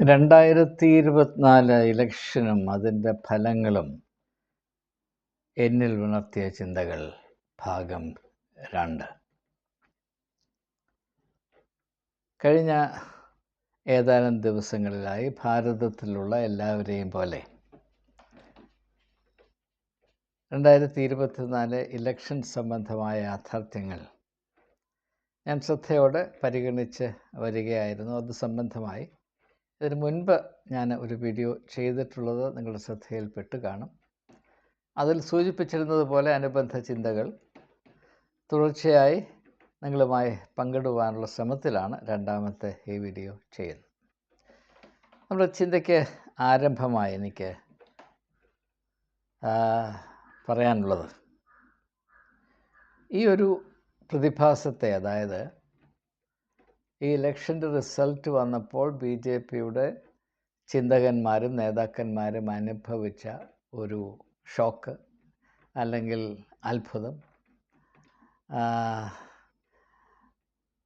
രണ്ടായിരത്തി ഇരുപത്തിനാല് ഇലക്ഷനും അതിന്റെ ഫലങ്ങളും എന്നിൽ ഉണർത്തിയ ചിന്തകൾ ഭാഗം രണ്ട്. കഴിഞ്ഞ ഏതാനും ദിവസങ്ങളിലായി ഭാരതത്തിലുള്ള എല്ലാവരെയും പോലെ രണ്ടായിരത്തി ഇരുപത്തിനാല് ഇലക്ഷൻ സംബന്ധമായ യാഥാർത്ഥ്യങ്ങൾ ഞാൻ ശ്രദ്ധയോടെ പരിഗണിച്ച് വരികയായിരുന്നു. അത് സംബന്ധമായി ഇതിന് മുൻപ് ഞാൻ ഒരു വീഡിയോ ചെയ്തിട്ടുള്ളത് നിങ്ങളുടെ ശ്രദ്ധയിൽപ്പെട്ട് കാണും. അതിൽ സൂചിപ്പിച്ചിരുന്നത് പോലെ അനുബന്ധ ചിന്തകൾ തുടർച്ചയായി നിങ്ങളുമായി പങ്കിടുവാനുള്ള ശ്രമത്തിലാണ് രണ്ടാമത്തെ ഈ വീഡിയോ ചെയ്യുന്നത്. നമ്മുടെ ചിന്തയ്ക്ക് ആരംഭമായി എനിക്ക് പറയാനുള്ളത്. ഈ ഒരു പ്രതിഭാസത്തെ അതായത് ഈ ഇലക്ഷന്റെ റിസൾട്ട് വന്നപ്പോൾ ബി ജെ പിയുടെ ചിന്തകന്മാരും നേതാക്കന്മാരും അനുഭവിച്ച ഒരു ഷോക്ക് അല്ലെങ്കിൽ അത്ഭുതം.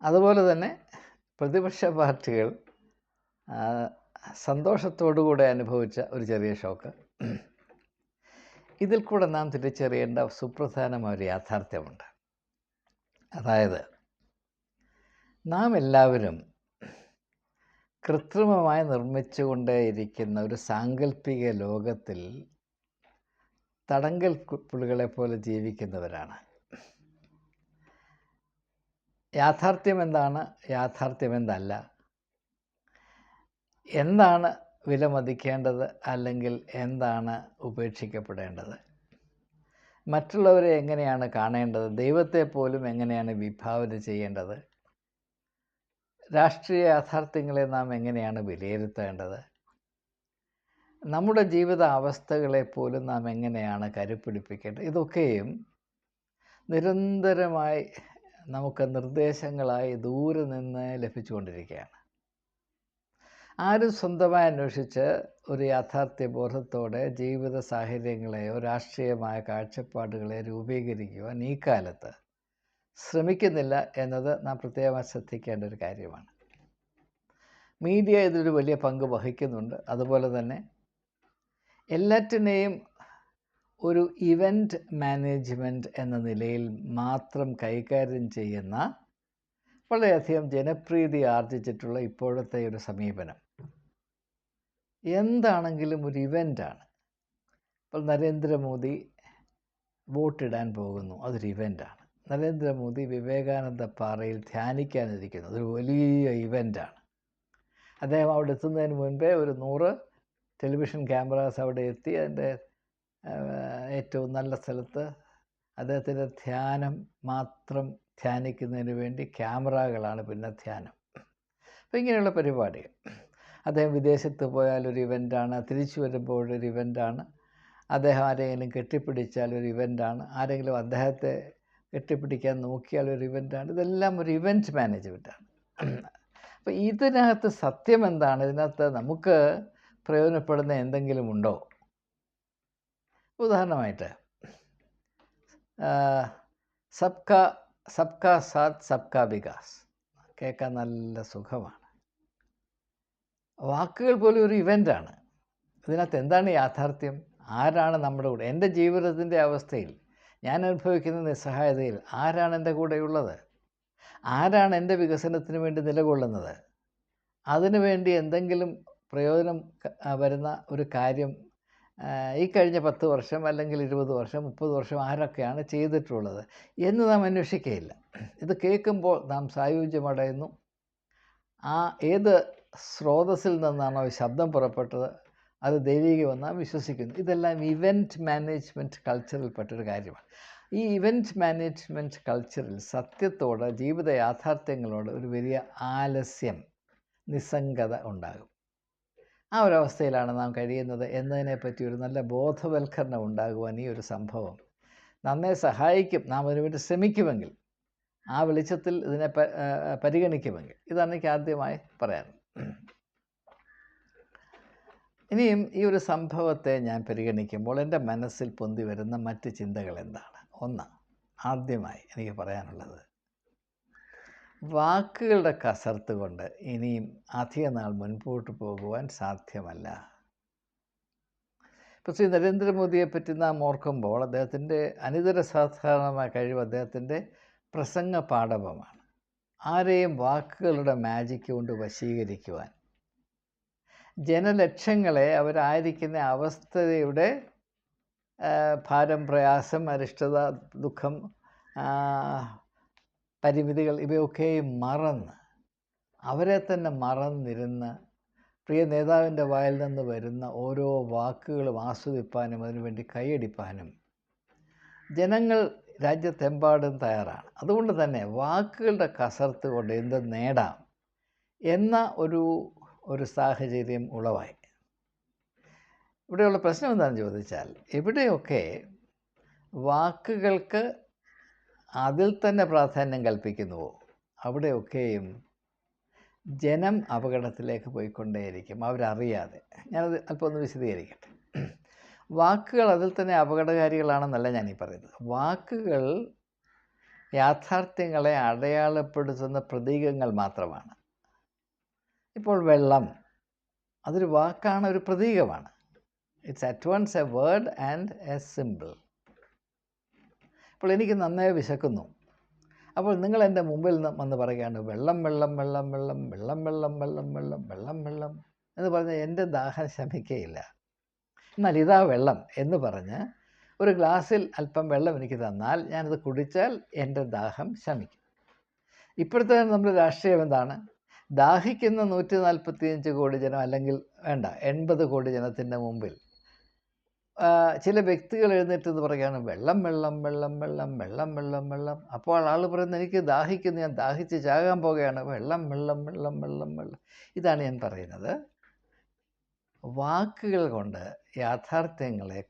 അതുപോലെ തന്നെ പ്രതിപക്ഷ പാർട്ടികൾ സന്തോഷത്തോടുകൂടെ അനുഭവിച്ച ഒരു ചെറിയ ഷോക്ക്. ഇതിൽ കൂടെ നാം തിരിച്ചറിയേണ്ട സുപ്രധാനമായ ഒരു യാഥാർത്ഥ്യമുണ്ട്. അതായത് നാം എല്ലാവരും കൃത്രിമമായി നിർമ്മിച്ചുകൊണ്ടേയിരിക്കുന്ന ഒരു സാങ്കല്പിക ലോകത്തിൽ തടങ്കൽ പുളികളെ പോലെ ജീവിക്കുന്നവരാണ്. യാഥാർത്ഥ്യം എന്താണ്? യാഥാർത്ഥ്യം എന്തല്ല. എന്താണ് വിലമതിക്കേണ്ടത് അല്ലെങ്കിൽ എന്താണ് ഉപേക്ഷിക്കപ്പെടേണ്ടത്? മറ്റുള്ളവരെ എങ്ങനെയാണ് കാണേണ്ടത്? ദൈവത്തെ പോലും എങ്ങനെയാണ് വിഭാവന ചെയ്യേണ്ടത്? രാഷ്ട്രീയ യാഥാർത്ഥ്യങ്ങളെ നാം എങ്ങനെയാണ് വിലയിരുത്തേണ്ടത്? നമ്മുടെ ജീവിത അവസ്ഥകളെ പോലും നാം എങ്ങനെയാണ് കരുപ്പിടിപ്പിക്കേണ്ടത്? ഇതൊക്കെയും നിരന്തരമായി നമുക്ക് നിർദ്ദേശങ്ങളായി ദൂരെ നിന്ന് ലഭിച്ചുകൊണ്ടിരിക്കുകയാണ്. ആരും സ്വന്തമായി അന്വേഷിച്ച് ഒരു യാഥാർത്ഥ്യ ബോധത്തോടെ ജീവിത സാഹചര്യങ്ങളെയോ രാഷ്ട്രീയമായ കാഴ്ചപ്പാടുകളെ രൂപീകരിക്കുവാൻ ഈ കാലത്ത് ശ്രമിക്കുന്നില്ല എന്നത് നാം പ്രത്യേകമായി ശ്രദ്ധിക്കേണ്ട ഒരു കാര്യമാണ്. മീഡിയ ഇതിലൊരു വലിയ പങ്ക് വഹിക്കുന്നുണ്ട്. അതുപോലെ തന്നെ എല്ലാറ്റിനെയും ഒരു ഇവന്റ് മാനേജ്മെന്റ് എന്ന നിലയിൽ മാത്രം കൈകാര്യം ചെയ്യുന്ന വളരെയധികം ജനപ്രീതി ആർജിച്ചിട്ടുള്ള ഇപ്പോഴത്തെ ഒരു സമീപനം. എന്താണെങ്കിലും ഒരു ഇവന്റാണ് ഇപ്പോൾ നരേന്ദ്രമോദി വോട്ടിടാൻ പോകുന്നു. അതൊരു ഇവന്റാണ് നരേന്ദ്രമോദി വിവേകാനന്ദ പാറയിൽ ധ്യാനിക്കാനിരിക്കുന്നു. അതൊരു വലിയ ഇവന്റാണ് അദ്ദേഹം അവിടെ എത്തുന്നതിന് മുൻപേ ഒരു നൂറ് ടെലിവിഷൻ ക്യാമറാസ് അവിടെ എത്തി. അതിന്റെ ഏറ്റവും നല്ല സ്ഥലത്ത് അദ്ദേഹത്തിന്റെ ധ്യാനം മാത്രം ധ്യാനിക്കുന്നതിന് വേണ്ടി ക്യാമറകളാണ് പിന്നെ ധ്യാനം. അപ്പോൾ ഇങ്ങനെയുള്ള പരിപാടികൾ. അദ്ദേഹം വിദേശത്ത് പോയാൽ ഒരു ഇവന്റാണ് തിരിച്ചു വരുമ്പോൾ ഒരു ഇവന്റാണ് അദ്ദേഹം ആരെങ്കിലും കെട്ടിപ്പിടിച്ചാൽ ഒരു ഇവന്റാണ് ആരെങ്കിലും അദ്ദേഹത്തെ കെട്ടിപ്പിടിക്കാൻ നോക്കിയാൽ ഒരു ഇവന്റാണ് ഇതെല്ലാം ഒരു ഇവന്റ് മാനേജ്മെന്റാണ് അപ്പോൾ ഇതിനകത്ത് സത്യം എന്താണ്? ഇതിനകത്ത് നമുക്ക് പ്രയോജനപ്പെടുന്ന എന്തെങ്കിലും ഉണ്ടോ? ഉദാഹരണമായിട്ട് സബ്ക സബ്ക സാത് സബ്ക വികാസ്. കേൾക്കാൻ നല്ല സുഖമാണ്. വാക്കുകൾ പോലും ഒരു ഇവന്റാണ് ഇതിനകത്ത് എന്താണ് യാഥാർത്ഥ്യം? ആരാണ് നമ്മുടെ കൂടെ? എന്റെ ജീവിതത്തിന്റെ അവസ്ഥയിൽ ഞാൻ അനുഭവിക്കുന്ന നിസ്സഹായതയിൽ ആരാണ് എന്റെ കൂടെയുള്ളത്? ആരാണ് എന്റെ വികസനത്തിന് വേണ്ടി നിലകൊള്ളുന്നത്? അതിനുവേണ്ടി എന്തെങ്കിലും പ്രയോജനം വരുന്ന ഒരു കാര്യം ഈ കഴിഞ്ഞ പത്ത് വർഷം അല്ലെങ്കിൽ ഇരുപത് വർഷം മുപ്പത് വർഷം ആരൊക്കെയാണ് ചെയ്തിട്ടുള്ളത് എന്ന് നാം അന്വേഷിക്കുകയില്ല ഇത് കേൾക്കുമ്പോൾ നാം സായുജ്യമടയുന്നു. ആ ഏത് സ്രോതസ്സിൽ നിന്നാണോ ശബ്ദം പുറപ്പെട്ടത്? അത് ദൈവികമെന്നാണ് വിശ്വസിക്കുന്നു. ഇതെല്ലാം ഇവന്റ് മാനേജ്മെന്റ് കൾച്ചറിൽപ്പെട്ടൊരു കാര്യമാണ്. ഈ ഇവന്റ് മാനേജ്മെന്റ് കൾച്ചറിൽ സത്യത്തോട് ജീവിത യാഥാർത്ഥ്യങ്ങളോട് ഒരു വലിയ ആലസ്യം നിസ്സംഗത ഉണ്ടാകും. ആ ഒരവസ്ഥയിലാണ് നാം കഴിയുന്നത്. എന്നതിനെപ്പറ്റി ഒരു നല്ല ബോധവൽക്കരണം ഉണ്ടാകുവാൻ ഈ ഒരു സംഭവം നമ്മെ സഹായിക്കും. നാം അതിനുവേണ്ടി ശ്രമിക്കുമെങ്കിൽ ആ വെളിച്ചത്തിൽ ഇതിനെ പരിഗണിക്കുമെങ്കിൽ. ഇതാണ് എനിക്ക് ആദ്യമായി പറയാൻ ഇനിയും ഈ ഒരു സംഭവത്തെ ഞാൻ പരിഗണിക്കുമ്പോൾ എന്റെ മനസ്സിൽ പൊന്തി വരുന്ന മറ്റ് ചിന്തകൾ എന്താണ്? ഒന്ന് ആദ്യമായി എനിക്ക് പറയാനുള്ളത് വാക്കുകളുടെ കസർത്ത് കൊണ്ട് ഇനിയും അധിക നാൾ മുൻപോട്ട് പോകുവാൻ സാധ്യമല്ല. ഇപ്പോൾ ശ്രീ നരേന്ദ്രമോദിയെ പറ്റി നാം ഓർക്കുമ്പോൾ അദ്ദേഹത്തിന്റെ അനിതര സാധാരണമായ കഴിവ് അദ്ദേഹത്തിന്റെ പ്രസംഗ പാഠപമാണ് ആരെയും വാക്കുകളുടെ മാജിക് കൊണ്ട് വശീകരിക്കുവാൻ ജനലക്ഷങ്ങളെ അവരായിരിക്കുന്ന അവസ്ഥയുടെ ഭാരം പ്രയാസം അരിഷ്ടത ദുഃഖം പരിമിതികൾ ഇവയൊക്കെ മറന്ന് അവരെ തന്നെ മറന്നിരുന്ന് പ്രിയ നേതാവിന്റെ വായിൽ നിന്ന് വരുന്ന ഓരോ വാക്കുകളും ആസ്വദിപ്പാനും അതിനുവേണ്ടി കൈയടിപ്പാനും ജനങ്ങൾ രാജ്യത്തെമ്പാടും തയ്യാറാണ്. അതുകൊണ്ട് തന്നെ വാക്കുകളുടെ കസർത്ത് കൊണ്ട് എന്ത് നേടാം എന്ന ഒരു ഒരു സാഹചര്യം ഉളവായി. ഇവിടെയുള്ള പ്രശ്നം എന്താണെന്ന് ചോദിച്ചാൽ ഇവിടെയൊക്കെ വാക്കുകൾക്ക് അതിൽ തന്നെ പ്രാധാന്യം കൽപ്പിക്കുന്നുവോ? അവിടെയൊക്കെയും ജനം അപകടത്തിലേക്ക് പോയിക്കൊണ്ടേയിരിക്കും അവരറിയാതെ. ഞാനത് അല്പം ഒന്ന് വിശദീകരിക്കട്ടെ. വാക്കുകൾ അതിൽ തന്നെ അപകടകാരികളാണെന്നല്ല ഞാനീ പറയുന്നത്. വാക്കുകൾ യാഥാർത്ഥ്യങ്ങളെ അടയാളപ്പെടുത്തുന്ന പ്രതീകങ്ങൾ മാത്രമാണ്. ഇപ്പോൾ വെള്ളം അതൊരു വാക്കാണ് ഒരു പ്രതീകമാണ്. It's at once a word and a simple അപ്പോൾ എനിക്ക് നന്നായി വിശക്കുന്നു. അപ്പോൾ നിങ്ങൾ എന്റെ മുമ്പിൽ വന്ന് പറയുകയാണ് വെള്ളം വെള്ളം വെള്ളം വെള്ളം വെള്ളം വെള്ളം വെള്ളം വെള്ളം വെള്ളം വെള്ളം എന്ന് പറഞ്ഞാൽ എന്റെ ദാഹം ശമിക്കുകയില്ല എന്നാൽ ഇതാ വെള്ളം എന്ന് പറഞ്ഞ് ഒരു ഗ്ലാസ്സിൽ അല്പം വെള്ളം എനിക്ക് തന്നാൽ ഞാനത് കുടിച്ചാൽ എന്റെ ദാഹം ശമിക്കും. ഇപ്പോഴത്തെ നമ്മുടെ രാഷ്ട്രീയം എന്താണ്? ദാഹിക്കുന്ന നൂറ്റി നാൽപ്പത്തിയഞ്ച് കോടി ജനം അല്ലെങ്കിൽ വേണ്ട എൺപത് കോടി ജനത്തിന്റെ മുമ്പിൽ ചില വ്യക്തികൾ എഴുന്നേറ്റ് എന്ന് പറയുകയാണ് വെള്ളം വെള്ളം വെള്ളം വെള്ളം വെള്ളം വെള്ളം വെള്ളം. അപ്പോൾ ആൾ പറയുന്നത് എനിക്ക് ദാഹിക്കുന്നു ഞാൻ ദാഹിച്ച് ചാകാൻ പോകുകയാണ് വെള്ളം വെള്ളം വെള്ളം വെള്ളം വെള്ളം. ഇതാണ് ഞാൻ പറയുന്നത്. വാക്കുകൾ കൊണ്ട് യാഥാർത്ഥ്യങ്ങളെ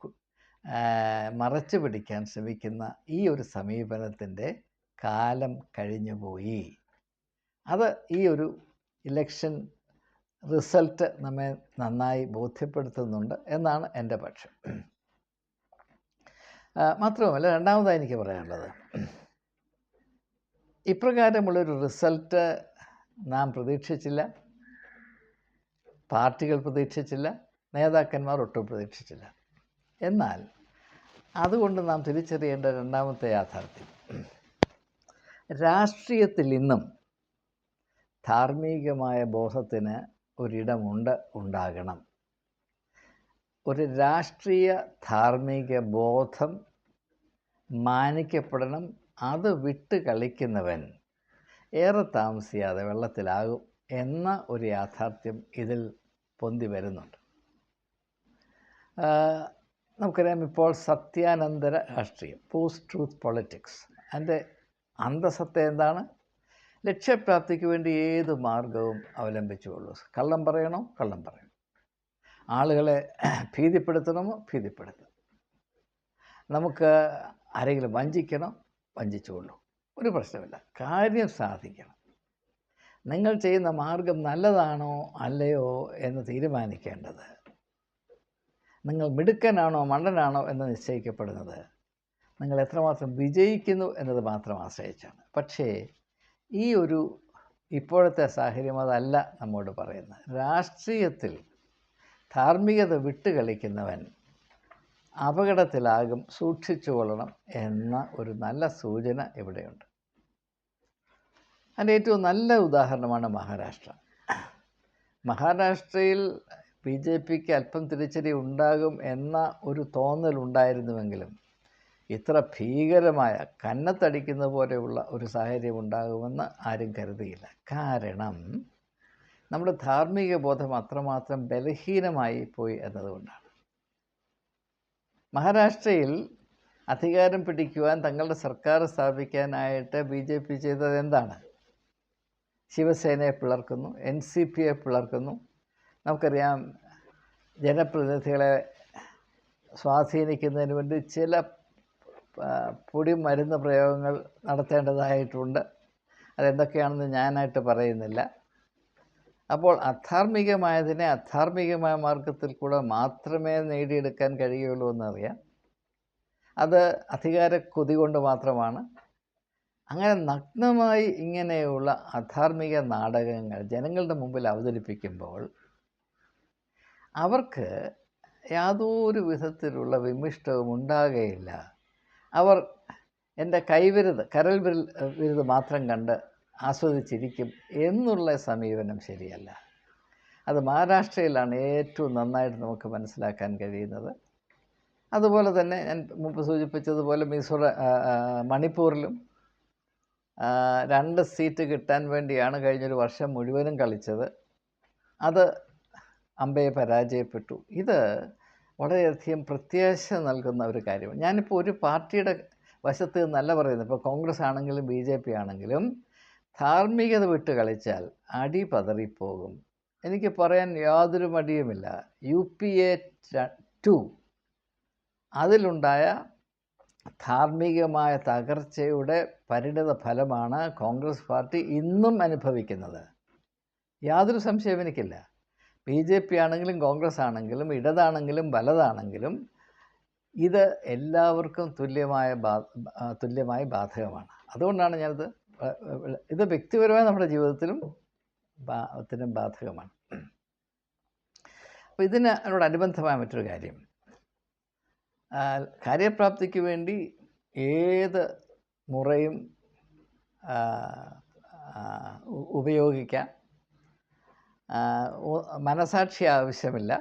മറച്ചു പിടിക്കാൻ ശ്രമിക്കുന്ന ഈ ഒരു സമീപനത്തിന്റെ കാലം കഴിഞ്ഞുപോയി. അത് ഈ ഒരു ഇലക്ഷൻ റിസൾട്ട് നമ്മെ നന്നായി ബോധ്യപ്പെടുത്തുന്നുണ്ട് എന്നാണ് എന്റെ പക്ഷം. മാത്രവുമല്ല രണ്ടാമതായി എനിക്ക് പറയാനുള്ളത്. ഇപ്രകാരമുള്ളൊരു റിസൾട്ട് നാം പ്രതീക്ഷിച്ചില്ല. പാർട്ടികൾ പ്രതീക്ഷിച്ചില്ല. നേതാക്കന്മാർ ഒട്ടും പ്രതീക്ഷിച്ചില്ല. എന്നാൽ അതുകൊണ്ട് നാം തിരിച്ചറിയേണ്ട രണ്ടാമത്തെ യാഥാർത്ഥ്യം. രാഷ്ട്രീയത്തിൽ ഇന്നും ധാർമ്മികമായ ബോധത്തിന് ഒരിടമുണ്ട് ഉണ്ടാകണം. ഒരു രാഷ്ട്രീയ ധാർമ്മിക ബോധം മാനിക്കപ്പെടണം അത് വിട്ട് കളിക്കുന്നവൻ ഏറെ താമസിയാതെ വെള്ളത്തിലാകും എന്ന ഒരു യാഥാർത്ഥ്യം ഇതിൽ പൊന്തി വരുന്നുണ്ട്. നമുക്കറിയാം ഇപ്പോൾ സത്യാനന്തര രാഷ്ട്രീയം പോസ്റ്റ് ട്രൂത്ത് പൊളിറ്റിക്സ്. അതിന്റെ അന്തസത്ത എന്താണ്? ലക്ഷ്യപ്രാപ്തിക്ക് വേണ്ടി ഏത് മാർഗവും അവലംബിച്ചുകൊള്ളൂ. കള്ളം പറയണോ? കള്ളം പറയണം. ആളുകളെ ഭീതിപ്പെടുത്തണമോ? ഭീതിപ്പെടുത്തണം. നമുക്ക് ആരെങ്കിലും വഞ്ചിക്കണോ? വഞ്ചിച്ചുകൊള്ളൂ. ഒരു പ്രശ്നമില്ല. കാര്യം സാധിക്കണം. നിങ്ങൾ ചെയ്യുന്ന മാർഗം നല്ലതാണോ? അല്ലയോ എന്ന് തീരുമാനിക്കേണ്ടത്. നിങ്ങൾ മിടുക്കനാണോ? മണ്ടനാണോ? എന്ന് നിശ്ചയിക്കപ്പെടുന്നത്. നിങ്ങൾ എത്രമാത്രം വിജയിക്കുന്നു എന്നത് മാത്രം ആശ്രയിച്ചാണ്. പക്ഷേ ഈ ഒരു ഇപ്പോഴത്തെ സാഹചര്യം അതല്ല നമ്മോട് പറയുന്നത്. രാഷ്ട്രീയത്തിൽ ധാർമ്മികത വിട്ടുകളിക്കുന്നവൻ അപകടത്തിലാകും സൂക്ഷിച്ചു കൊള്ളണം എന്ന ഒരു നല്ല സൂചന ഇവിടെയുണ്ട്. അതിന്റെ ഏറ്റവും നല്ല ഉദാഹരണമാണ് മഹാരാഷ്ട്ര. മഹാരാഷ്ട്രയിൽ ബി ജെ പിക്ക് അല്പം തിരിച്ചടി ഉണ്ടാകും എന്ന ഒരു തോന്നലുണ്ടായിരുന്നുവെങ്കിലും ഇത്ര ഭീകരമായ കന്നത്തടിക്കുന്ന പോലെയുള്ള ഒരു സാഹചര്യം ഉണ്ടാകുമെന്ന് ആരും കരുതിയില്ല. കാരണം നമ്മുടെ ധാർമ്മിക ബോധം അത്രമാത്രം ബലഹീനമായി പോയി എന്നതുകൊണ്ടാണ്. മഹാരാഷ്ട്രയിൽ അധികാരം പിടിക്കുവാൻ തങ്ങളുടെ സർക്കാർ സ്ഥാപിക്കാനായിട്ട് ബി ജെ പി ചെയ്തത് എന്താണ്? ശിവസേനയെ പിളർക്കുന്നു എൻ സി പിയെ പിളർക്കുന്നു. നമുക്കറിയാം ജനപ്രതിനിധികളെ സ്വാധീനിക്കുന്നതിന് വേണ്ടി ചില പൊടി മരുന്ന് പ്രയോഗങ്ങൾ നടത്തേണ്ടതായിട്ടുണ്ട്. അതെന്തൊക്കെയാണെന്ന് ഞാനായിട്ട് പറയുന്നില്ല. അപ്പോൾ അധാർമികമായതിനെ അധാർമികമായ മാർഗത്തിൽ കൂടെ മാത്രമേ നേടിയെടുക്കാൻ കഴിയുള്ളൂ എന്നറിയാം. അത് അധികാര കൊതി കൊണ്ട് മാത്രമാണ്. അങ്ങനെ നഗ്നമായി ഇങ്ങനെയുള്ള അധാർമിക നാടകങ്ങൾ ജനങ്ങളുടെ മുമ്പിൽ അവതരിപ്പിക്കുമ്പോൾ അവർക്ക് യാതൊരു വിധത്തിലുള്ള വിമിഷ്ടവും ഉണ്ടാകുകയില്ല. അവർ എന്റെ കൈവിരുത് കരൽ വിരൽ വിരുത് മാത്രം കണ്ട് ആസ്വദിച്ചിരിക്കും എന്നുള്ള സമീപനം ശരിയല്ല. അത് മഹാരാഷ്ട്രയിലാണ് ഏറ്റവും നന്നായിട്ട് നമുക്ക് മനസ്സിലാക്കാൻ കഴിയുന്നത്. അതുപോലെ തന്നെ ഞാൻ മുമ്പ് സൂചിപ്പിച്ചതുപോലെ മിസോറ മണിപ്പൂരിലും രണ്ട് സീറ്റ് കിട്ടാൻ വേണ്ടിയാണ് കഴിഞ്ഞൊരു വർഷം മുഴുവനും കളിച്ചത്. അത് അമ്പയെ പരാജയപ്പെട്ടു. ഇത് വളരെയധികം പ്രത്യാശ നൽകുന്ന ഒരു കാര്യമാണ്. ഞാനിപ്പോൾ ഒരു പാർട്ടിയുടെ വശത്ത് നിന്നല്ല പറയുന്നത് ഇപ്പോൾ കോൺഗ്രസ് ആണെങ്കിലും ബി ജെ പി ആണെങ്കിലും ധാർമ്മികത വിട്ട് കളിച്ചാൽ അടി പതറിപ്പോകും. എനിക്ക് പറയാൻ യാതൊരു മടിയുമില്ല. യു പി എ ടു അതിലുണ്ടായ ധാർമ്മികമായ തകർച്ചയുടെ പരിണിത ഫലമാണ് കോൺഗ്രസ് പാർട്ടി ഇന്നും അനുഭവിക്കുന്നത്. യാതൊരു സംശയവും എനിക്കില്ല. ബി ജെ പി ആണെങ്കിലും കോൺഗ്രസ് ആണെങ്കിലും ഇടതാണെങ്കിലും വലതാണെങ്കിലും ഇത് എല്ലാവർക്കും തുല്യമായ തുല്യമായി ബാധകമാണ്. അതുകൊണ്ടാണ് ഞാനിത് ഇത് വ്യക്തിപരമായ നമ്മുടെ ജീവിതത്തിലും ത്തിനും ബാധകമാണ്. അപ്പോൾ ഇതിനോടനുബന്ധമായ മറ്റൊരു കാര്യം. കാര്യപ്രാപ്തിക്ക് വേണ്ടി ഏത് മുറയും ഉപയോഗിക്കാം. മനസാക്ഷി ആവശ്യമില്ല.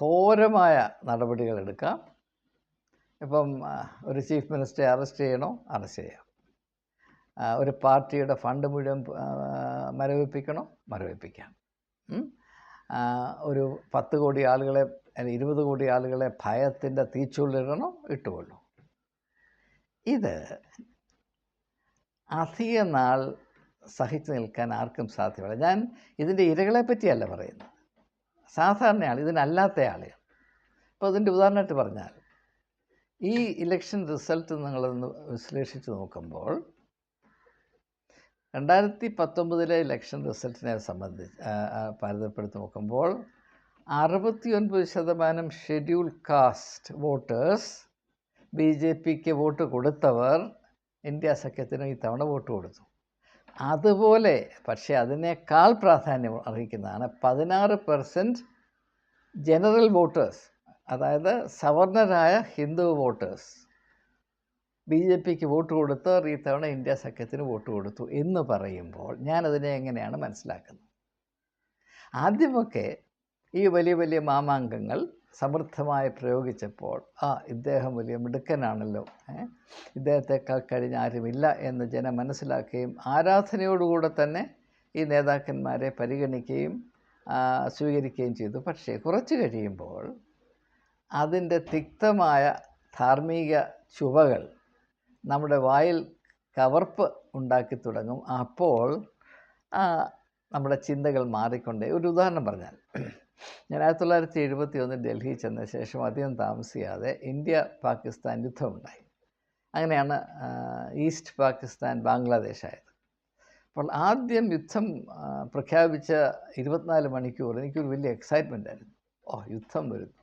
ഘോരമായ നടപടികൾ എടുക്കാം. ഇപ്പം ഒരു ചീഫ് മിനിസ്റ്ററെ അറസ്റ്റ് ചെയ്യണോ? അറസ്റ്റ് ചെയ്യാം. ഒരു പാർട്ടിയുടെ ഫണ്ട് മുഴുവൻ മരവിപ്പിക്കണോ? മരവിപ്പിക്കാം. ഒരു പത്ത് കോടി ആളുകളെ അല്ല ഇരുപത് കോടി ആളുകളെ ഭയത്തിന്റെ തീച്ചുള്ളിടണോ ഇട്ടുകൊള്ളൂ. ഇത് അധിക നാൾ സഹിച്ചു നിൽക്കാൻ ആർക്കും സാധ്യമല്ല. ഞാൻ ഇതിന്റെ ഇരകളെ പറ്റിയല്ല പറയുന്നത്. സാധാരണ ഇതിനല്ലാത്ത ആളുകൾ അപ്പോൾ അതിന്റെ ഉദാഹരണമായിട്ട് പറഞ്ഞാൽ ഈ ഇലക്ഷൻ റിസൾട്ട് നിങ്ങളൊന്ന് വിശ്ലേഷിച്ച് നോക്കുമ്പോൾ രണ്ടായിരത്തി പത്തൊമ്പതിലെ ഇലക്ഷൻ റിസൾട്ടിനെ സംബന്ധിച്ച് ആ, നോക്കുമ്പോൾ അറുപത്തി ഒൻപത് ശതമാനം schedule caste voters B J പിക്ക് വോട്ട് കൊടുത്തവർ ഇന്ത്യ സഖ്യത്തിന് ഇത്തവണ വോട്ട് കൊടുത്തു. അതുപോലെ പക്ഷേ അതിനേക്കാൾ പ്രാധാന്യം അർഹിക്കുന്നതാണ് പതിനാറ് പെർസെന്റ് ജനറൽ വോട്ടേഴ്സ് അതായത് സവർണരായ ഹിന്ദു വോട്ടേഴ്സ്. ബി ജെ പിക്ക് വോട്ട് കൊടുത്തവർ ഈ ഇന്ത്യ സഖ്യത്തിന് വോട്ട് കൊടുത്തു എന്ന് പറയുമ്പോൾ ഞാനതിനെ എങ്ങനെയാണ് മനസ്സിലാക്കുന്നത്? ആദ്യമൊക്കെ ഈ വലിയ വലിയ മാമാങ്കങ്ങൾ സമൃദ്ധമായി പ്രയോഗിച്ചപ്പോൾ ആ ഇദ്ദേഹം വലിയ മിടുക്കനാണല്ലോ? ഇദ്ദേഹത്തെക്കാൾ കഴിഞ്ഞ ആരുമില്ല എന്ന് ജനം മനസ്സിലാക്കുകയും ആരാധനയോടുകൂടെ തന്നെ ഈ നേതാക്കന്മാരെ പരിഗണിക്കുകയും സ്വീകരിക്കുകയും ചെയ്തു. പക്ഷേ കുറച്ച് കഴിയുമ്പോൾ അതിന്റെ തിക്തമായ ധാർമ്മിക ചുവകൾ നമ്മുടെ വായിൽ കവർപ്പ് ഉണ്ടാക്കി തുടങ്ങും. അപ്പോൾ നമ്മുടെ ചിന്തകൾ മാറിക്കൊണ്ടേ. ഒരു ഉദാഹരണം പറഞ്ഞാൽ ഞാൻ ആയിരത്തി തൊള്ളായിരത്തി എഴുപത്തി ഒന്നിൽ ഡൽഹി ചെന്ന ശേഷം അധികം താമസിയാതെ ഇന്ത്യ പാകിസ്ഥാൻ യുദ്ധമുണ്ടായി. അങ്ങനെയാണ് ഈസ്റ്റ് പാകിസ്ഥാൻ ബംഗ്ലാദേശായത്. അപ്പോൾ ആദ്യം യുദ്ധം പ്രഖ്യാപിച്ച ഇരുപത്തിനാല് മണിക്കൂർ എനിക്കൊരു വലിയ എക്സൈറ്റ്മെന്റ് ആയിരുന്നു. ഓ യുദ്ധം വരുന്നു.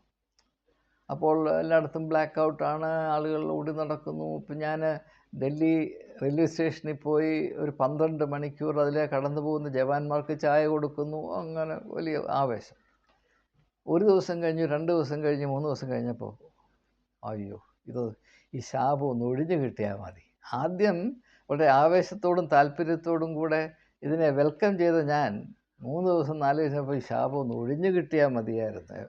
അപ്പോൾ എല്ലായിടത്തും ബ്ലാക്ക് ഔട്ടാണ് ആളുകൾ ഓടി നടക്കുന്നു. ഇപ്പം ഞാൻ ഡൽഹി റെയിൽവേ സ്റ്റേഷനിൽ പോയി ഒരു പന്ത്രണ്ട് മണിക്കൂർ അതിലെ കടന്നു പോകുന്ന ജവാന്മാർക്ക് ചായ കൊടുക്കുന്നു. അങ്ങനെ വലിയ ആവേശം. ഒരു ദിവസം കഴിഞ്ഞു രണ്ട് ദിവസം കഴിഞ്ഞ് മൂന്ന് ദിവസം കഴിഞ്ഞപ്പോൾ അയ്യോ ഇത് ഈ ശാപം ഒന്ന് ഒഴിഞ്ഞു കിട്ടിയാൽ മതി. ആദ്യം വളരെ ആവേശത്തോടും താല്പര്യത്തോടും കൂടെ ഇതിനെ വെൽക്കം ചെയ്ത ഞാൻ മൂന്ന് ദിവസം നാല് ദിവസം ഈ ശാപം ഒന്ന് ഒഴിഞ്ഞു കിട്ടിയാൽ മതിയായിരുന്നു.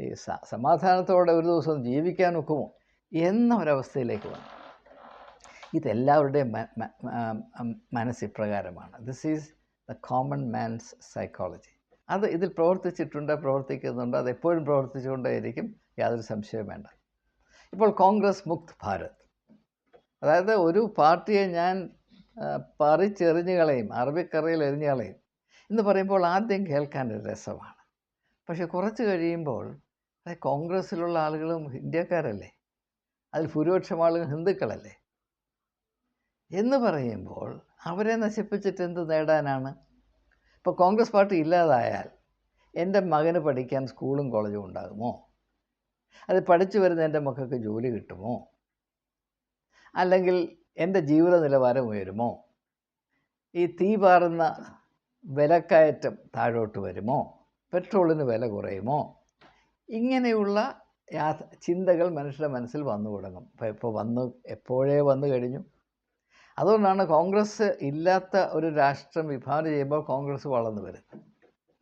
ഈ സമാധാനത്തോടെ ഒരു ദിവസം ജീവിക്കാൻ ഒക്കുമോ എന്ന ഒരവസ്ഥയിലേക്ക് വന്നു. ഇതെല്ലാവരുടെയും മ- മ- മനസ്സ് ഇപ്രകാരമാണ് this is the common man's psychology അത് ഇതിൽ പ്രവർത്തിച്ചിട്ടുണ്ട് പ്രവർത്തിക്കുന്നുണ്ട് അത് എപ്പോഴും പ്രവർത്തിച്ചുകൊണ്ടേയിരിക്കും യാതൊരു സംശയവും വേണ്ട. ഇപ്പോൾ കോൺഗ്രസ് മുക്ത് ഭാരത്. അതായത് ഒരു പാർട്ടിയെ ഞാൻ പറിച്ചെറിഞ്ഞ് കളയും അറബിക്കറയിൽ എറിഞ്ഞ് കളയും എന്ന് പറയുമ്പോൾ ആദ്യം കേൾക്കാൻ ഒരു രസമാണ്. പക്ഷെ കുറച്ച് കഴിയുമ്പോൾ അത് കോൺഗ്രസ്സിലുള്ള ആളുകളും ഇന്ത്യക്കാരല്ലേ? അതിൽ ഭൂരിപക്ഷം ആളുകൾ ഹിന്ദുക്കളല്ലേ? എന്ന് പറയുമ്പോൾ അവരെ നശിപ്പിച്ചിട്ട് എന്ത് നേടാനാണ്? ഇപ്പോൾ കോൺഗ്രസ് പാർട്ടി ഇല്ലാതായാൽ എന്റെ മകന് പഠിക്കാൻ സ്കൂളും കോളേജും ഉണ്ടാകുമോ? അത് പഠിച്ചു വരുന്ന എന്റെ മക്കൾക്ക് ജോലി കിട്ടുമോ? അല്ലെങ്കിൽ എന്റെ ജീവിത നിലവാരം ഉയരുമോ? ഈ തീ പാറുന്ന വിലക്കയറ്റം താഴോട്ട് വരുമോ? പെട്രോളിന് വില കുറയുമോ? ഇങ്ങനെയുള്ള യാ ചിന്തകൾ മനുഷ്യരുടെ മനസ്സിൽ വന്നു തുടങ്ങും. ഇപ്പോൾ വന്നു എപ്പോഴേ വന്നു കഴിഞ്ഞു? അതുകൊണ്ടാണ് കോൺഗ്രസ് ഇല്ലാത്ത ഒരു രാഷ്ട്രം വിഭാവന ചെയ്യുമ്പോൾ കോൺഗ്രസ് വളർന്നു വരുന്നത്.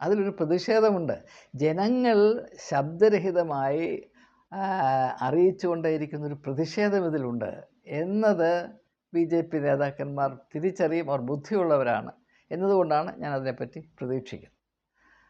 അതിലൊരു പ്രതിഷേധമുണ്ട്. ജനങ്ങൾ ശബ്ദരഹിതമായി അറിയിച്ചുകൊണ്ടേയിരിക്കുന്ന ഒരു പ്രതിഷേധം ഇതിലുണ്ട്. എന്നത് ബി ജെ പി നേതാക്കന്മാർ തിരിച്ചറിയും അവർ ബുദ്ധിയുള്ളവരാണ് എന്നതുകൊണ്ടാണ് ഞാൻ അതിനെപ്പറ്റി പ്രതീക്ഷിക്കുന്നത്.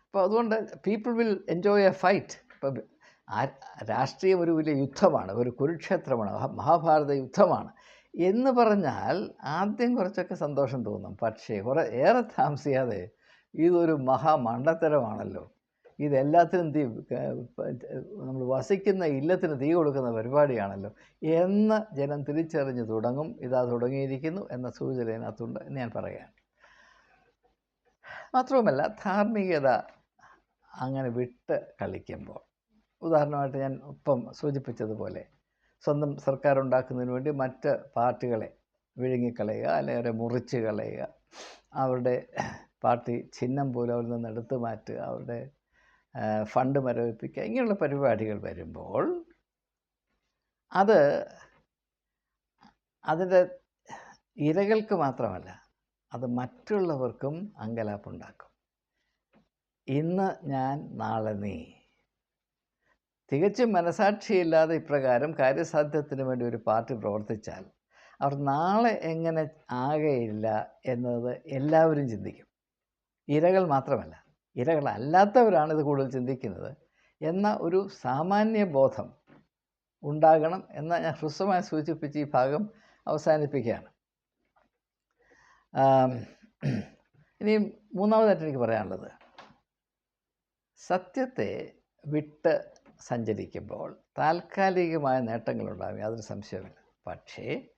അപ്പോൾ അതുകൊണ്ട് people will enjoy a fight ഇപ്പോൾ ആ- രാഷ്ട്രീയം ഒരു വലിയ യുദ്ധമാണ് ഒരു കുരുക്ഷേത്രമാണ് മഹാഭാരത യുദ്ധമാണ്. എന്ന് പറഞ്ഞാൽ ആദ്യം കുറച്ചൊക്കെ സന്തോഷം തോന്നും. പക്ഷേ കുറേ ഏറെ താമസിയാതെ ഇതൊരു മഹാമണ്ടത്തരമാണല്ലോ. ഇതെല്ലാത്തിനും തീ നമ്മൾ വസിക്കുന്ന ഇല്ലത്തിന് തീ കൊടുക്കുന്ന പരിപാടിയാണല്ലോ. എന്ന് ജനം തിരിച്ചറിഞ്ഞ് തുടങ്ങും. ഇതാ തുടങ്ങിയിരിക്കുന്നു എന്ന സൂചന ഇതിനകത്തുണ്ട് എന്ന് ഞാൻ പറയാം. മാത്രവുമല്ല ധാർമ്മികത അങ്ങനെ വിട്ട് കളിക്കുമ്പോൾ. ഉദാഹരണമായിട്ട് ഞാൻ ഇപ്പം സൂചിപ്പിച്ചതുപോലെ സ്വന്തം സർക്കാർ ഉണ്ടാക്കുന്നതിന് വേണ്ടി മറ്റ് പാർട്ടികളെ വിഴുങ്ങിക്കളയുക അല്ലെങ്കിൽ അവരെ മുറിച്ച് കളയുക. അവരുടെ പാർട്ടി ചിഹ്നം പോലും അവരിൽ നിന്ന് എടുത്തു മാറ്റുക. അവരുടെ ഫണ്ട് മരവിപ്പിക്കുക. ഇങ്ങനെയുള്ള പരിപാടികൾ വരുമ്പോൾ അത് അതിന്റെ ഇരകൾക്ക് മാത്രമല്ല അത് മറ്റുള്ളവർക്കും അങ്കലാപ്പുണ്ടാക്കും. ഇന്ന് ഞാൻ നാളെ നീ തികച്ചും മനസാക്ഷിയില്ലാതെ ഇപ്രകാരം കാര്യസാധ്യത്തിന് വേണ്ടി ഒരു പാർട്ടി പ്രവർത്തിച്ചാൽ അവർ നാളെ എങ്ങനെ ആകെയില്ല എന്നത് എല്ലാവരും ചിന്തിക്കും. ഇരകൾ മാത്രമല്ല ഇരകളല്ലാത്തവരാണ് ഇത് കൂടുതൽ ചിന്തിക്കുന്നത് എന്ന ഒരു സാമാന്യ ബോധം ഉണ്ടാകണം എന്ന ഞാൻ ഹ്രസ്വമായി സൂചിപ്പിച്ച് ഈ ഭാഗം അവസാനിപ്പിക്കുകയാണ്. ഇനി മൂന്നാമതായിട്ട് എനിക്ക് പറയാനുള്ളത് സത്യത്തെ വിട്ട് സഞ്ചരിക്കുമ്പോൾ താൽക്കാലികമായ നേട്ടങ്ങളുണ്ടാകും യാതൊരു സംശയവുമില്ല. പക്ഷേ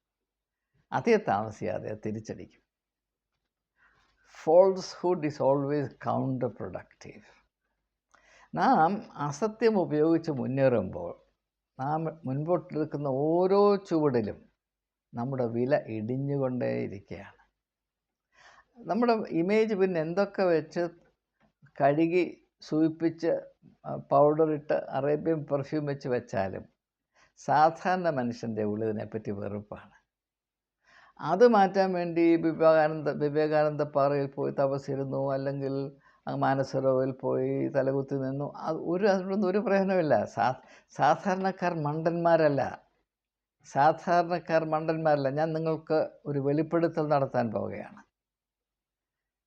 അധികം താമസിയാതെ തിരിച്ചടിക്കും തിരിച്ചടിക്കും. Falsehood is always counterproductive നാം അസത്യം ഉപയോഗിച്ച് മുന്നേറുമ്പോൾ നാം മുൻപോട്ടെടുക്കുന്ന ഓരോ ചുവടിലും നമ്മുടെ വില ഇടിഞ്ഞുകൊണ്ടേയിരിക്കുകയാണ്. നമ്മുടെ ഇമേജ് പിന്നെ എന്തൊക്കെ വെച്ച് കഴുകി സൂയിപ്പിച്ച് പൗഡർ ഇട്ട് അറേബ്യൻ പെർഫ്യൂം വെച്ച് വെച്ചാലും സാധാരണ മനുഷ്യന്റെ ഉള്ളിൽ ഇതിനെപ്പറ്റി വെറുപ്പാണ്. അത് മാറ്റാൻ വേണ്ടി വിവേകാനന്ദ വിവേകാനന്ദ പാറയിൽ പോയി തപസ്സിരുന്നു അല്ലെങ്കിൽ മാനസരോവിൽ പോയി തലകുത്തി നിന്നു. അത് ഒരു അതിനൊന്നും ഒരു പ്രയോജനമില്ല സാ സാധാരണക്കാർ മണ്ടന്മാരല്ല. സാധാരണക്കാർ മണ്ടന്മാരല്ല. ഞാൻ നിങ്ങൾക്ക് ഒരു വെളിപ്പെടുത്തൽ നടത്താൻ പോവുകയാണ്.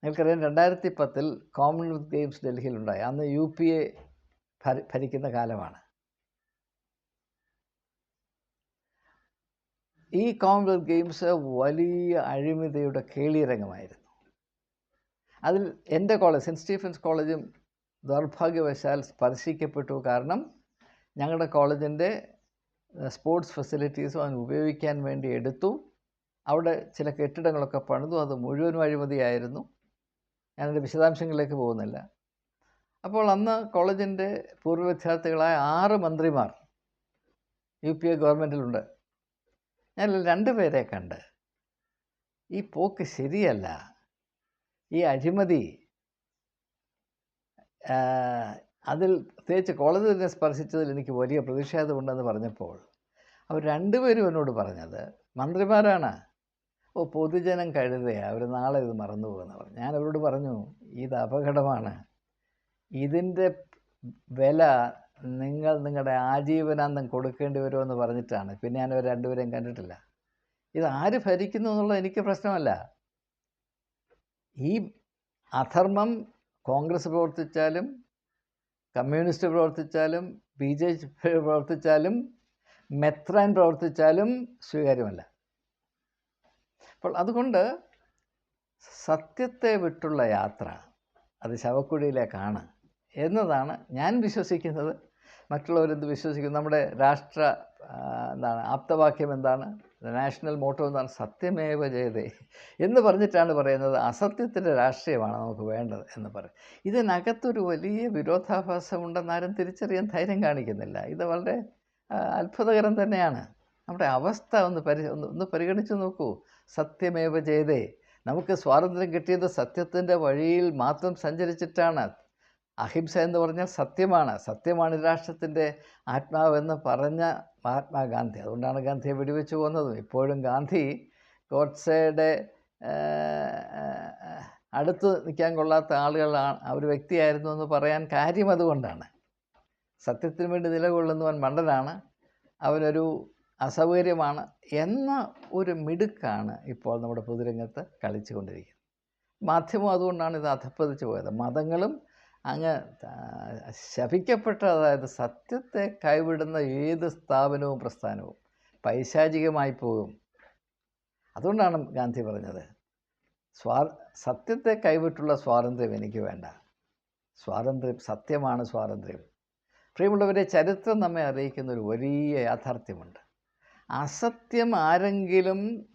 നിങ്ങൾക്കറിയാം രണ്ടായിരത്തി പത്തിൽ കോമൺവെൽത്ത് ഗെയിംസ് ഡൽഹിയിലുണ്ടായി. അന്ന് യു പി എ ഭരി ഭരിക്കുന്ന കാലമാണ്. ഈ കോമൺവെൽത്ത് ഗെയിംസ് വലിയ അഴിമതിയുടെ കേളിരംഗമായിരുന്നു അതിൽ എന്റെ കോളേജ് സെന്റ് സ്റ്റീഫൻസ് കോളേജും ദൗർഭാഗ്യവശാൽ സ്പർശിക്കപ്പെട്ടു. കാരണം ഞങ്ങളുടെ കോളേജിന്റെ സ്പോർട്സ് ഫെസിലിറ്റീസും അതിന് ഉപയോഗിക്കാൻ വേണ്ടി എടുത്തു. അവിടെ ചില കെട്ടിടങ്ങളൊക്കെ പണിതു. അത് മുഴുവൻ അഴിമതിയായിരുന്നു. ഞാനതിന്റെ വിശദാംശങ്ങളിലേക്ക് പോകുന്നില്ല. അപ്പോൾ അന്ന് കോളേജിന്റെ പൂർവ വിദ്യാർത്ഥികളായ ആറ് മന്ത്രിമാർ യു പി എ ഗവൺമെന്റിലുണ്ട്. ഞാൻ രണ്ട് പേരെ കണ്ട്. ഈ പോക്ക് ശരിയല്ല. ഈ അഴിമതി അതിൽ പ്രത്യേകിച്ച് കോളേജ് തന്നെ സ്പർശിച്ചതിൽ എനിക്ക് വലിയ പ്രതിഷേധമുണ്ടെന്ന് പറഞ്ഞപ്പോൾ അവർ രണ്ടുപേരും എന്നോട് പറഞ്ഞത് മന്ത്രിമാരാണ് ഓ പൊതുജനം കഴുതേ അവർ നാളെ ഇത് മറന്നു പോകുന്ന പറഞ്ഞു ഞാൻ അവരോട് പറഞ്ഞു ഇത് അപകടമാണ്. ഇതിന്റെ വില നിങ്ങൾ നിങ്ങളുടെ ആജീവനാന്തം കൊടുക്കേണ്ടി വരുമെന്ന് പറഞ്ഞിട്ടാണ്. പിന്നെ ഞാൻ അവർ രണ്ടുപേരെയും കണ്ടിട്ടില്ല. ഇത് ആര് ഭരിക്കുന്നു എന്നുള്ളത് എനിക്ക് പ്രശ്നമല്ല. ഈ അധർമ്മം കോൺഗ്രസ് പ്രവർത്തിച്ചാലും കമ്മ്യൂണിസ്റ്റ് പ്രവർത്തിച്ചാലും ബി ജെ പി പ്രവർത്തിച്ചാലും മെത്രാൻ പ്രവർത്തിച്ചാലും സ്വീകാര്യമല്ല. അപ്പോൾ അതുകൊണ്ട് സത്യത്തെ വിട്ടുള്ള യാത്ര അത് ശവക്കുഴിയിലേക്കാണ് എന്നതാണ് ഞാൻ വിശ്വസിക്കുന്നത്. മറ്റുള്ളവരെന്ത് വിശ്വസിക്കുന്നു? നമ്മുടെ രാഷ്ട്ര എന്താണ് ആപ്തവാക്യം എന്താണ്? നാഷണൽ മോട്ടോ എന്താണ്? സത്യമേവ ജയതേ എന്ന് പറഞ്ഞിട്ടാണ് പറയുന്നത്. അസത്യത്തിന്റെ രാഷ്ട്രീയമാണ് നമുക്ക് വേണ്ടത് എന്ന് പറയും ഇതിനകത്തൊരു വലിയ വിരോധാഭാസം ഉണ്ടെന്ന് ആരും തിരിച്ചറിയാൻ ധൈര്യം കാണിക്കുന്നില്ല. ഇത് വളരെ അത്ഭുതകരം തന്നെയാണ്. നമ്മുടെ അവസ്ഥ ഒന്ന് പരി ഒന്ന് ഒന്ന് പരിഗണിച്ച് നോക്കൂ. സത്യമേവ ചെയ്തേ നമുക്ക് സ്വാതന്ത്ര്യം കിട്ടിയത് സത്യത്തിന്റെ വഴിയിൽ മാത്രം സഞ്ചരിച്ചിട്ടാണ്. അഹിംസ എന്ന് പറഞ്ഞാൽ സത്യമാണ്. സത്യമാണ് രാഷ്ട്രത്തിന്റെ ആത്മാവെന്ന് പറഞ്ഞ മഹാത്മാഗാന്ധി. അതുകൊണ്ടാണ് ഗാന്ധിയെ വെടിവെച്ച് പോകുന്നതും ഇപ്പോഴും ഗാന്ധി ഗോഡ്സയുടെ അടുത്ത് നിൽക്കാൻ കൊള്ളാത്ത ആളുകളാണ്. ആ ഒരു വ്യക്തിയായിരുന്നു എന്ന് പറയാൻ കാര്യം അതുകൊണ്ടാണ്. സത്യത്തിന് വേണ്ടി നിലകൊള്ളുന്നവൻ മണ്ടനാണ്. അവനൊരു അസൗകര്യമാണ് എന്ന ഒരു മിടുക്കാണ് ഇപ്പോൾ നമ്മുടെ പൊതുരംഗത്ത് കളിച്ചു കൊണ്ടിരിക്കുന്നത് മാധ്യമം അതുകൊണ്ടാണ് ഇത് അധപ്പതിച്ച് പോയത്. മതങ്ങളും അങ്ങ് ശപിക്കപ്പെട്ട അതായത് സത്യത്തെ കൈവിടുന്ന ഏത് സ്ഥാപനവും പ്രസ്ഥാനവും പൈശാചികമായി പോകും. അതുകൊണ്ടാണ് ഗാന്ധി പറഞ്ഞത് സ്വാ സത്യത്തെ കൈവിട്ടുള്ള സ്വാതന്ത്ര്യം എനിക്ക് വേണ്ട. സ്വാതന്ത്ര്യം സത്യമാണ് സ്വാതന്ത്ര്യം. പ്രിയമുള്ളവരെ ചരിത്രം നമ്മെ അറിയിക്കുന്ന ഒരു വലിയ യാഥാർത്ഥ്യമുണ്ട്. അസത്യം ആരെങ്കിലും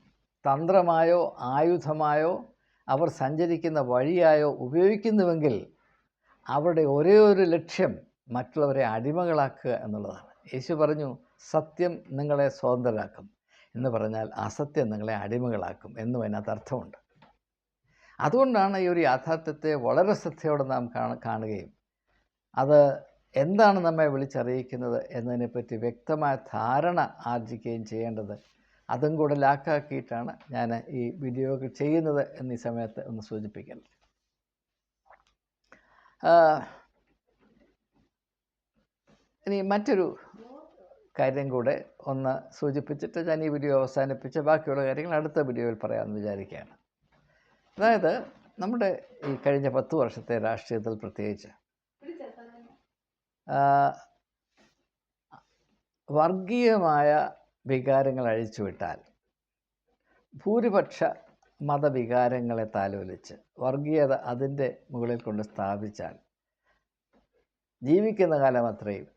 തന്ത്രമായോ ആയുധമായോ അവർ സഞ്ചരിക്കുന്ന വഴിയായോ ഉപയോഗിക്കുന്നുവെങ്കിൽ അവരുടെ ഒരേ ഒരു ലക്ഷ്യം മറ്റുള്ളവരെ അടിമകളാക്കുക എന്നുള്ളതാണ്. യേശു പറഞ്ഞു സത്യം നിങ്ങളെ സ്വതന്ത്രരാക്കും. എന്ന് പറഞ്ഞാൽ അസത്യം നിങ്ങളെ അടിമകളാക്കും എന്നും അതിനകത്ത് അർത്ഥമുണ്ട്. അതുകൊണ്ടാണ് ഈ ഒരു യാഥാർത്ഥ്യത്തെ വളരെ ശ്രദ്ധയോടെ നാം കാണുകയും അത് എന്താണ് നമ്മെ വിളിച്ചറിയിക്കുന്നത് എന്നതിനെപ്പറ്റി വ്യക്തമായ ധാരണ ആർജിക്കുകയും ചെയ്യേണ്ടത് അതും കൂടെ ലാക്കാക്കിയിട്ടാണ് ഞാൻ ഈ വീഡിയോ ചെയ്യുന്നത് എന്നീ സമയത്ത് ഒന്ന് സൂചിപ്പിക്കുന്നത്. ഇനി മറ്റൊരു കാര്യം കൂടെ ഒന്ന് സൂചിപ്പിച്ചിട്ട് ഞാൻ ഈ വീഡിയോ അവസാനിപ്പിച്ച് ബാക്കിയുള്ള കാര്യങ്ങൾ അടുത്ത വീഡിയോയിൽ പറയാമെന്ന് വിചാരിക്കുകയാണ്. അതായത് നമ്മുടെ ഈ കഴിഞ്ഞ പത്ത് വർഷത്തെ രാഷ്ട്രീയത്തിൽ പ്രത്യേകിച്ച് വർഗീയമായ വികാരങ്ങൾ അഴിച്ചുവിട്ടാൽ ഭൂരിപക്ഷ മതവികാരങ്ങളെ താലോലിച്ച് വർഗീയത അതിന്റെ മുകളിൽ കൊണ്ട് സ്ഥാപിച്ചാൽ ജീവിക്കുന്ന കാലം അത്രയും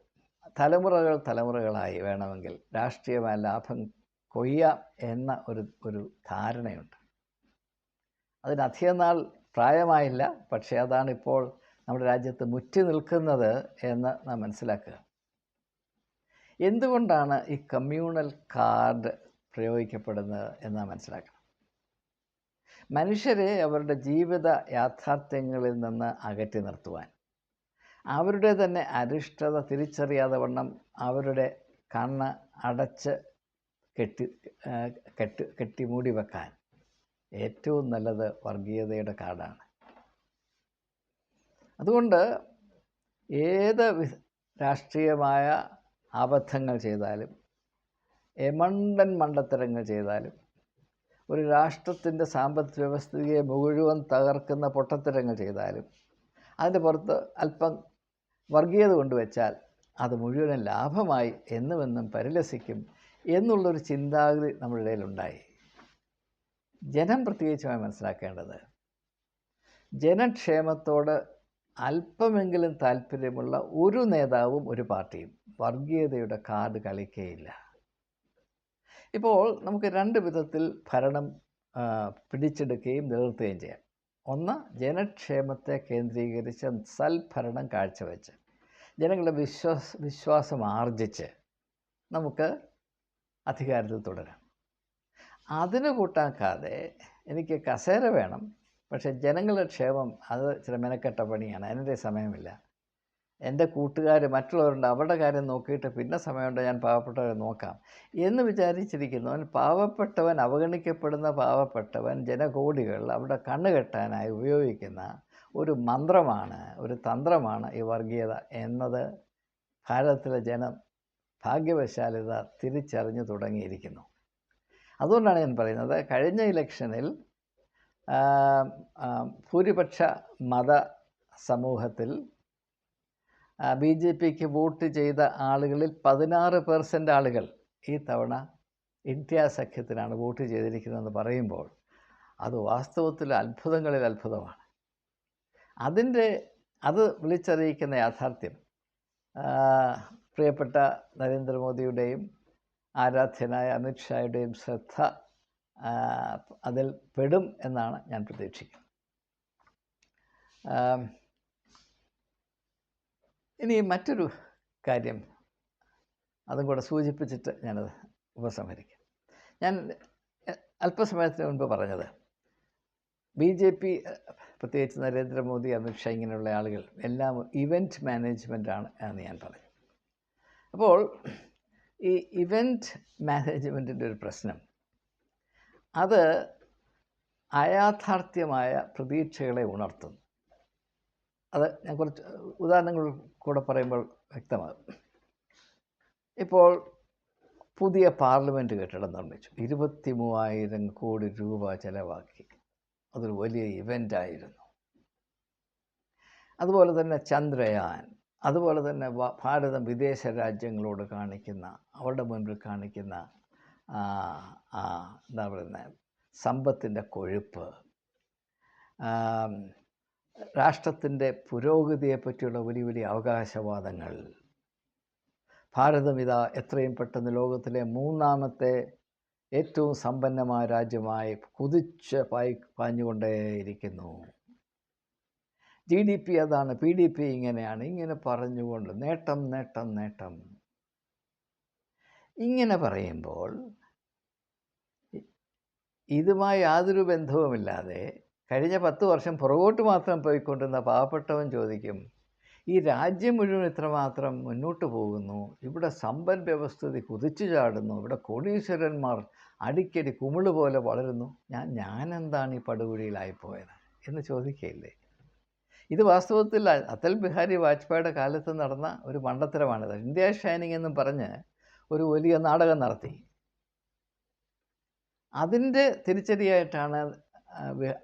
തലമുറകൾ തലമുറകളായി വേണമെങ്കിൽ രാഷ്ട്രീയമായ ലാഭം കൊയ്യാം എന്ന ഒരു ഒരു ധാരണയുണ്ട്. അതിനധികം നാൾ പ്രായമായില്ല പക്ഷേ അതാണ് ഇപ്പോൾ നമ്മുടെ രാജ്യത്ത് മുറ്റി നിൽക്കുന്നത് എന്ന് നാം മനസ്സിലാക്കുക. എന്തുകൊണ്ടാണ് ഈ കമ്മ്യൂണൽ കാർഡ് പ്രയോഗിക്കപ്പെടുന്നത് എന്ന് നാം മനസ്സിലാക്കണം. മനുഷ്യരെ അവരുടെ ജീവിത യാഥാർത്ഥ്യങ്ങളിൽ നിന്ന് അകറ്റി നിർത്തുവാൻ അവരുടെ തന്നെ അരിഷ്ടത തിരിച്ചറിയാതെ വണ്ണം അവരുടെ കണ്ണ് അടച്ച് കെട്ടി കെട്ടി കെട്ടി മൂടി വെക്കാൻ ഏറ്റവും നല്ലത് വർഗീയതയുടെ കാർഡാണ്. അതുകൊണ്ട് ഏത് രാഷ്ട്രീയമായ അബദ്ധങ്ങൾ ചെയ്താലും എമണ്ടൻ മണ്ടത്തരങ്ങൾ ചെയ്താലും ഒരു രാഷ്ട്രത്തിന്റെ സാമ്പത്തിക വ്യവസ്ഥയെ മുഴുവൻ തകർക്കുന്ന പൊട്ടത്തരങ്ങൾ ചെയ്താലും അതിന്റെ പുറത്ത് അല്പം വർഗീയത കൊണ്ടുവച്ചാൽ അത് മുഴുവനും ലാഭമായി എന്നുമെന്നും പരിലസിക്കും എന്നുള്ളൊരു ചിന്താഗതി നമ്മുടെ ഇടയിലുണ്ടായി. ജനം പ്രത്യേകിച്ചുമായി മനസ്സിലാക്കേണ്ടത് ജനക്ഷേമത്തോട് അല്പമെങ്കിലും താല്പര്യമുള്ള ഒരു നേതാവും ഒരു പാർട്ടിയും വർഗീയതയുടെ കാർഡ് കളിക്കുകയില്ല ഇപ്പോൾ നമുക്ക് രണ്ട് വിധത്തിൽ ഭരണം പിടിച്ചെടുക്കുകയും നിലനിർത്തുകയും ചെയ്യാം. ഒന്ന് ജനക്ഷേമത്തെ കേന്ദ്രീകരിച്ച് സൽഭരണം കാഴ്ചവെച്ച് ജനങ്ങളുടെ വിശ്വാസ വിശ്വാസം ആർജിച്ച് നമുക്ക് അധികാരത്തിൽ തുടരാം. അതിന് കൂട്ടാക്കാതെ എനിക്ക് കസേര വേണം പക്ഷേ ജനങ്ങളുടെ ക്ഷേമം അത് ചില മെനക്കെട്ട പണിയാണ്. അതിന്റെ സമയമില്ല. എന്റെ കൂട്ടുകാർ മറ്റുള്ളവരുണ്ട് അവരുടെ കാര്യം നോക്കിയിട്ട് പിന്നെ സമയമുണ്ട് ഞാൻ പാവപ്പെട്ടവരെ നോക്കാം എന്ന് വിചാരിച്ചിരിക്കുന്നവൻ പാവപ്പെട്ടവൻ അവഗണിക്കപ്പെടുന്ന പാവപ്പെട്ടവൻ ജനകോടികൾ അവിടെ കണ്ണുകെട്ടാനായി ഉപയോഗിക്കുന്ന ഒരു മന്ത്രമാണ് ഒരു തന്ത്രമാണ് ഈ വർഗീയത എന്നത് ഭാരതത്തിലെ ജനം ഭാഗ്യവശാലിത തിരിച്ചറിഞ്ഞു തുടങ്ങിയിരിക്കുന്നു. അതുകൊണ്ടാണ് ഞാൻ പറയുന്നത് കഴിഞ്ഞ ഇലക്ഷനിൽ ഭൂരിപക്ഷ മത സമൂഹത്തിൽ ബി ജെ പിക്ക് വോട്ട് ചെയ്ത ആളുകളിൽ പതിനാറ് പെർസെന്റ് ആളുകൾ ഈ തവണ ഇന്ത്യ സഖ്യത്തിനാണ് വോട്ട് ചെയ്തിരിക്കുന്നതെന്ന് പറയുമ്പോൾ അത് വാസ്തവത്തിൽ അത്ഭുതങ്ങളിൽ അത്ഭുതമാണ്. അതിന്റെ അത് വിളിച്ചറിയിക്കുന്ന യാഥാർത്ഥ്യം പ്രിയപ്പെട്ട നരേന്ദ്രമോദിയുടെയും ആരാധ്യനായ അമിത്ഷായുടെയും ശ്രദ്ധ അതിൽ പെടും എന്നാണ് ഞാൻ പ്രതീക്ഷിക്കുന്നത്. ഇനി മറ്റൊരു കാര്യം അതും കൂടെ സൂചിപ്പിച്ചിട്ട് ഞാനത് ഉപസംഹരിക്കും. ഞാൻ അല്പസമയത്തിന് മുൻപ് പറഞ്ഞത് ബി ജെ പി പ്രത്യേകിച്ച് നരേന്ദ്രമോദി അമിത്ഷാ ഇങ്ങനെയുള്ള ആളുകൾ എല്ലാം ഇവന്റ് മാനേജ്മെന്റാണ് എന്ന് ഞാൻ പറഞ്ഞു. അപ്പോൾ ഈ ഇവന്റ് മാനേജ്മെന്റിന്റെ ഒരു പ്രശ്നം അത് അയാഥാർത്ഥ്യമായ പ്രതീക്ഷകളെ ഉണർത്തുന്നു. അത് ഞാൻ കുറച്ച് ഉദാഹരണങ്ങൾ കൂടെ പറയുമ്പോൾ വ്യക്തമാകും. ഇപ്പോൾ പുതിയ പാർലമെന്റ് കെട്ടിടം നിർമ്മിച്ചു. ഇരുപത്തി മൂവായിരം കോടി രൂപ ചെലവാക്കി. അതൊരു വലിയ ഇവന്റായിരുന്നു. അതുപോലെ തന്നെ ചന്ദ്രയാൻ അതുപോലെ തന്നെ ഭാരതം വിദേശ രാജ്യങ്ങളോട് കാണിക്കുന്ന അവരുടെ മുൻപിൽ കാണിക്കുന്ന എന്താ പറയുന്നത് സമ്പത്തിന്റെ കൊഴുപ്പ്. രാഷ്ട്രത്തിന്റെ പുരോഗതിയെ പറ്റിയുള്ള വലിയ വലിയ അവകാശവാദങ്ങൾ. ഭാരതം ഇതാ എത്രയും പെട്ടെന്ന് ലോകത്തിലെ മൂന്നാമത്തെ ഏറ്റവും സമ്പന്നമായ രാജ്യമായി കുതിച്ച് പായി പാഞ്ഞുകൊണ്ടേയിരിക്കുന്നു. ജി ഡി പി അതാണ് പി ഡി പി ഇങ്ങനെയാണ് ഇങ്ങനെ പറഞ്ഞുകൊണ്ട് നേട്ടം നേട്ടം നേട്ടം. ഇങ്ങനെ പറയുമ്പോൾ ഇതുമായി യാതൊരു ബന്ധവുമില്ലാതെ കഴിഞ്ഞ പത്ത് വർഷം പുറകോട്ട് മാത്രം പോയിക്കൊണ്ടിരുന്ന പാവപ്പെട്ടവൻ ചോദിക്കും ഈ രാജ്യം മുഴുവൻ ഇത്രമാത്രം മുന്നോട്ട് പോകുന്നു ഇവിടെ സമ്പദ് വ്യവസ്ഥിതി കുതിച്ചു ചാടുന്നു ഇവിടെ കോടീശ്വരന്മാർ അടിക്കടി കുമിൾ പോലെ വളരുന്നു ഞാൻ ഞാനെന്താണ് ഈ പടുകുഴിയിലായിപ്പോയത് എന്ന് ചോദിക്കയില്ലേ ഇത് വാസ്തവത്തിൽ അതൽ ബിഹാരി വാജ്പേയിയുടെ കാലത്ത് നടന്ന ഒരു മണ്ടത്തരമാണിത് ഇന്ത്യ ഷൈനിങ് എന്നും പറഞ്ഞ് ഒരു വലിയ നാടകം നടത്തി. അതിന്റെ തിരിച്ചടിയായിട്ടാണ്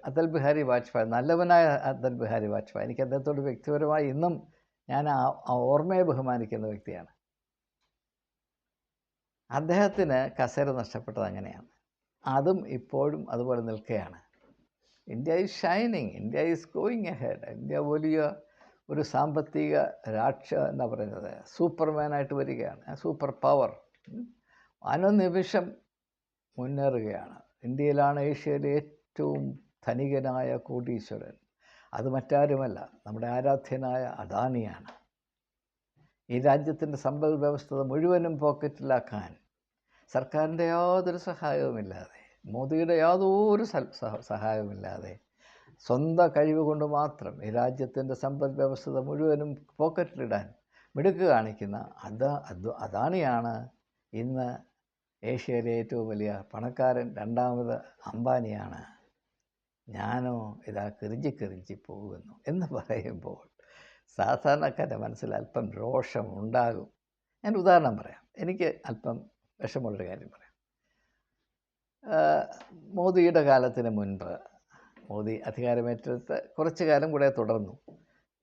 അതൽ ബിഹാരി വാജ്പേയി നല്ലവനായ അടൽ ബിഹാരി വാജ്പേയി. എനിക്ക് അദ്ദേഹത്തോട് വ്യക്തിപരമായി ഇന്നും ഞാൻ ആ ഓർമ്മയെ ബഹുമാനിക്കുന്ന വ്യക്തിയാണ്. അദ്ദേഹത്തിന് കസേര നഷ്ടപ്പെട്ടത് അങ്ങനെയാണ്. അതും ഇപ്പോഴും അതുപോലെ നിൽക്കുകയാണ്. India is shining India is going ahead India വലിയ ഒരു സാമ്പത്തിക രാക്ഷ എന്താ പറയുന്നത്. സൂപ്പർമാനായിട്ട് വരികയാണ്. സൂപ്പർ പവർ അനുനിമിഷം മുന്നേറുകയാണ്. ഇന്ത്യയിലാണ് ഏഷ്യയിലെ ഏറ്റവും ധനികനായ കോടീശ്വരൻ. അത് മറ്റാരുമല്ല നമ്മുടെ ആരാധ്യനായ അദാനിയാണ്. ഈ രാജ്യത്തിന്റെ സമ്പദ് വ്യവസ്ഥ മുഴുവനും പോക്കറ്റിലാക്കാൻ സർക്കാരിന്റെ യാതൊരു സഹായവുമില്ലാതെ മോദിയുടെ യാതൊരു സഹായവുമില്ലാതെ സ്വന്തം കഴിവ് കൊണ്ട് മാത്രം ഈ രാജ്യത്തിന്റെ സമ്പദ് വ്യവസ്ഥ മുഴുവനും പോക്കറ്റിലിടാൻ മിടുക്ക് കാണിക്കുന്ന അത് അത് അദാണിയാണ് ഇന്ന് ഏഷ്യയിലെ ഏറ്റവും വലിയ പണക്കാരൻ രണ്ടാമത് അംബാനിയാണ്. ഞാനോ ഇതാ കിറിഞ്ചി കിറിഞ്ചി പോകുന്നു എന്ന് പറയുമ്പോൾ സാധാരണക്കാരുടെ മനസ്സിൽ അല്പം രോഷം ഉണ്ടാകും. ഞാൻ ഉദാഹരണം പറയാം. എനിക്ക് അല്പം വിഷമമുള്ളൊരു കാര്യം പറയാം. മോദിയുടെ കാലത്തിന് മുൻപ് മോദി അധികാരമേറ്റെടുത്ത് കുറച്ചു കാലം കൂടെ തുടർന്നു.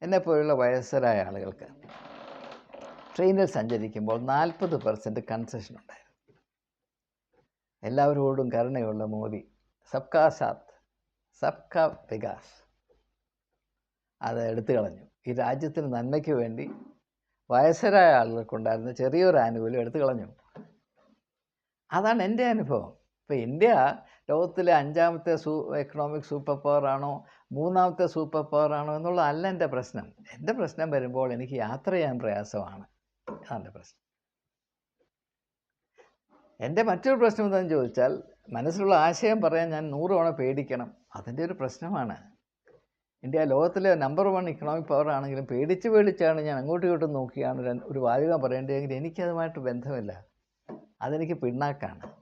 എന്നെപ്പോലുള്ള വയസ്സരായ ആളുകൾക്ക് ട്രെയിനിൽ സഞ്ചരിക്കുമ്പോൾ നാൽപ്പത് പെർസെന്റ് കൺസെഷൻ ഉണ്ടായിരുന്നു. എല്ലാവരോടും കരുണയുള്ള മോദി സബ്കാ സാത്ത് സബ്കാ വികാസ്. അത് എടുത്തു കളഞ്ഞു. ഈ രാജ്യത്തിന് നന്മയ്ക്ക് വേണ്ടി വയസ്സരായ ആളുകൾക്കുണ്ടായിരുന്ന ചെറിയൊരു ആനുകൂല്യം എടുത്തു കളഞ്ഞു. അതാണ് എന്റെ അനുഭവം. ഇപ്പോൾ ഇന്ത്യ ലോകത്തിലെ അഞ്ചാമത്തെ സൂ എക്കണോമിക് സൂപ്പർ പവർ ആണോ മൂന്നാമത്തെ സൂപ്പർ പവർ ആണോ എന്നുള്ളതല്ല എന്റെ പ്രശ്നം. എന്റെ പ്രശ്നം വരുമ്പോൾ എനിക്ക് യാത്ര ചെയ്യാൻ പ്രയാസമാണ്. അതാണ് പ്രശ്നം. എന്റെ മറ്റൊരു പ്രശ്നം എന്താണെന്ന് ചോദിച്ചാൽ മനസ്സിലുള്ള ആശയം പറയാൻ ഞാൻ നൂറ് തവണ പേടിക്കണം. അതിന്റെ ഒരു പ്രശ്നമാണ്. ഇന്ത്യ ലോകത്തിലെ നമ്പർ വൺ ഇക്കണോമിക് പവർ ആണെങ്കിലും പേടിച്ച് പേടിച്ചാണ് ഞാൻ അങ്ങോട്ടും ഇങ്ങോട്ടും നോക്കിയാണ് ഒരു വാചകം പറയേണ്ടതെങ്കിൽ എനിക്കതുമായിട്ട് ബന്ധമില്ല. അതെനിക്ക് പിണ്ണാക്കാണ്.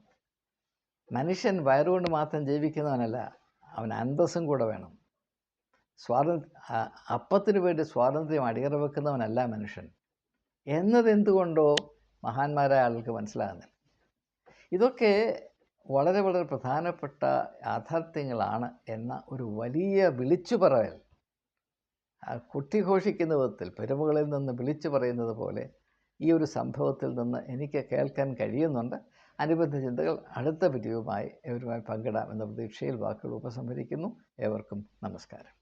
മനുഷ്യൻ വയറുകൊണ്ട് മാത്രം ജീവിക്കുന്നവനല്ല അവൻ അന്തസ്സും കൂടെ വേണം. സ്വാതന്ത്ര്യ അപ്പത്തിന് വേണ്ടി സ്വാതന്ത്ര്യം അടിയറ വെക്കുന്നവനല്ല മനുഷ്യൻ. എന്നതെന്തുകൊണ്ടോ മഹാന്മാരായ ആൾക്ക് മനസ്സിലാകുന്നില്ല. ഇതൊക്കെ വളരെ വളരെ പ്രധാനപ്പെട്ട യാഥാർത്ഥ്യങ്ങളാണ് എന്ന ഒരു വലിയ വിളിച്ചു പറയൽ കുട്ടിഘോഷിക്കുന്ന വിധത്തിൽ പെരുമകളിൽ നിന്ന് വിളിച്ചു പറയുന്നത് പോലെ ഈ ഒരു സംഭവത്തിൽ നിന്ന് എനിക്ക് കേൾക്കാൻ കഴിയുന്നുണ്ട്. അനുബന്ധ ചിന്തകൾ അടുത്ത വീഡിയോയുമായി ഇവരുമായി പങ്കിടാം എന്ന പ്രതീക്ഷയിൽ വാക്കുകൾ ഉപസംഹരിക്കുന്നു. ഏവർക്കും നമസ്കാരം.